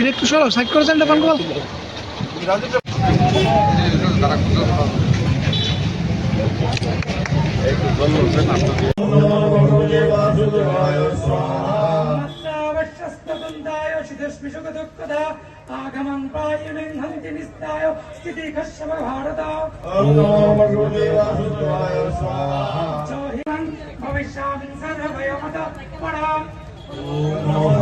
এটা একটু সরো সাইড করেছেন এটা পান स्तुन्दाय शिधस्मिषुखदुःखदा आगमं प्रायुणिं हन्ति निस्ताय स्थितिकश्यप भारत जोहिमं भविष्यामि सर्वभयमत पराम्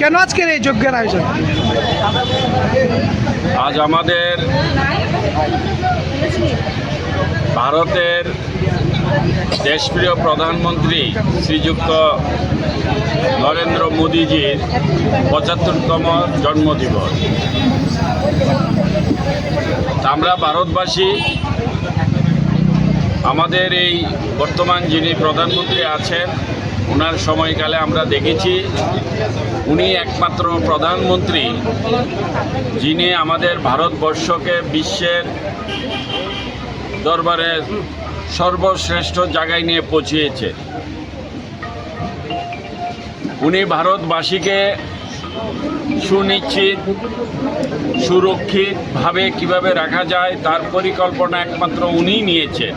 কেন আজকের এই যজ্ঞের আয়োজন? আজ আমাদের ভারতের দেশপ্রিয় প্রধানমন্ত্রী শ্রীযুক্ত নরেন্দ্র মোদীজির পঁচাত্তরতম জন্মদিবস। আমরা ভারতবাসী, আমাদের এই বর্তমান যিনি প্রধানমন্ত্রী আছেন ওনার সময়কালে আমরা দেখেছি, উনি একমাত্র প্রধানমন্ত্রী, যিনি আমাদের ভারতবর্ষকে বিশ্বের দরবারে সর্বশ্রেষ্ঠ জায়গায় নিয়ে পৌঁছিয়েছে। উনি ভারতবাসীকে সুনিশ্চিত, সুরক্ষিতভাবে কীভাবে রাখা যায়, তার পরিকল্পনা একমাত্র উনিই নিয়েছে।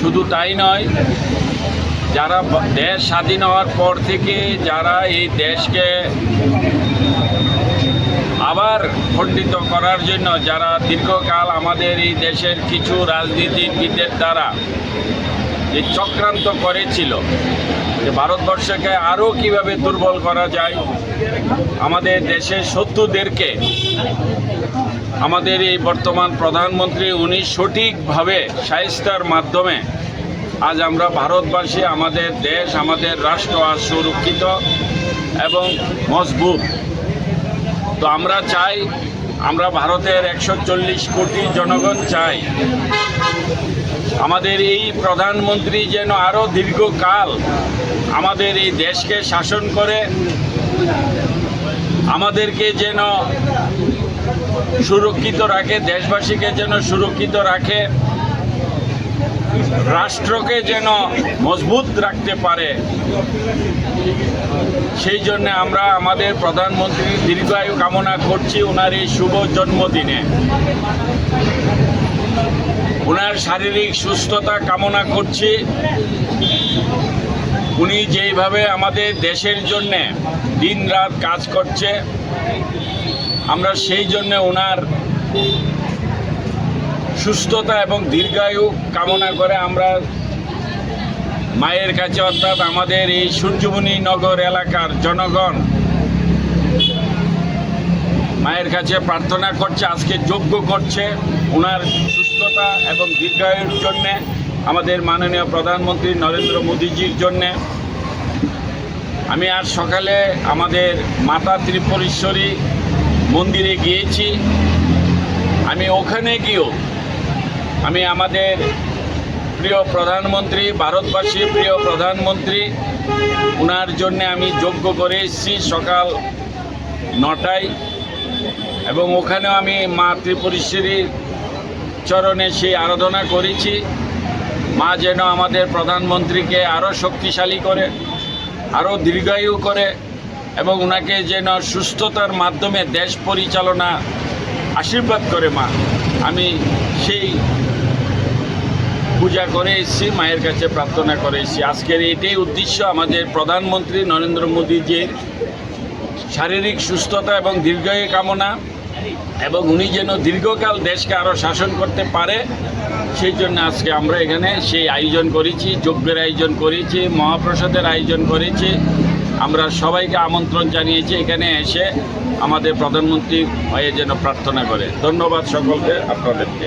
শুধু তাই নয় যারা দেশ স্বাধীন হওয়ার পর থেকে যারা এই দেশকে আবার খণ্ডিত করার জন্য, যারা দীর্ঘকাল আমাদের এই দেশের কিছু রাজনীতিবিদদের দ্বারা যে চক্রান্ত করেছিল, যে ভারতবর্ষকে আরও কীভাবে দুর্বল করা যায়, আমাদের দেশের শত্রুদেরকে আমাদের এই বর্তমান প্রধানমন্ত্রী, উনি সঠিকভাবে সাহিস্তার মাধ্যমে আজ আমরা ভারতবাসী, আমাদের দেশ, আমাদের রাষ্ট্র আজ সুরক্ষিত এবং মজবুত। তো আমরা চাই, আমরা ভারতের একশো চল্লিশ কোটি জনগণ চাই। আমাদের এই প্রধানমন্ত্রী যেন আরও দীর্ঘকাল আমাদের এই দেশকে শাসন করে, আমাদেরকে যেন সুরক্ষিত রাখে, দেশবাসীকে যেন সুরক্ষিত রাখে। রাষ্ট্রকে যেন মজবুত রাখতে পারে, সেই জন্য আমরা আমাদের প্রধানমন্ত্রীর দীর্ঘায়ু কামনা করছি ওনার এই শুভ জন্মদিনে। ওনার শারীরিক সুস্থতা কামনা করছি। উনি যেইভাবে আমাদের দেশের জন্যে দিন রাত কাজ করছে, আমরা সেই জন্য ওনার সুস্থতা এবং দীর্ঘায়ু কামনা করে আমরা মায়ের কাছে অর্থাৎ আমাদের এই সূর্যমণি নগর এলাকার জনগণ মায়ের কাছে প্রার্থনা করছে, আজকে যোগ্য করছে ওনার সুস্থতা এবং দীর্ঘায়ুর জন্যে, আমাদের মাননীয় প্রধানমন্ত্রী নরেন্দ্র মোদীজির জন্যে। আমি আজ সকালে আমাদের মাতা ত্রিপুরেশ্বরী মন্দিরে গিয়েছি। আমি ওখানে গিয়েও আমি আমাদের প্রিয় প্রধানমন্ত্রী, ভারতবাসী প্রিয় প্রধানমন্ত্রী ওনার জন্য আমি যোগ্য করে এসেছি সকাল নটায়। এবং ওখানেও আমি মা ত্রিপুরেশ্বরীর চরণে সেই আরাধনা করেছি। মা যেন আমাদের প্রধানমন্ত্রীকে আরও শক্তিশালী করে আরও দীর্ঘায়ু করে এবং ওনাকে যেন সুস্থতার মাধ্যমে দেশ পরিচালনা আশীর্বাদ করে মা। আমি সেই পূজা করে এসেছি, মায়ের কাছে প্রার্থনা করে এসেছি। আজকের এটাই উদ্দেশ্য আমাদের প্রধানমন্ত্রী নরেন্দ্র মোদীজির শারীরিক সুস্থতা এবং দীর্ঘায়ু কামনা এবং উনি যেন দীর্ঘকাল দেশকে আরও শাসন করতে পারে, সেই জন্য আজকে আমরা এখানে সেই আয়োজন করেছি, যজ্ঞের আয়োজন করেছি, মহাপ্রসাদের আয়োজন করেছি। আমরা সবাইকে আমন্ত্রণ জানিয়েছি এখানে এসে আমাদের প্রধানমন্ত্রী হয়ে যেন প্রার্থনা করে। ধন্যবাদ সকলকে আপনাদেরকে।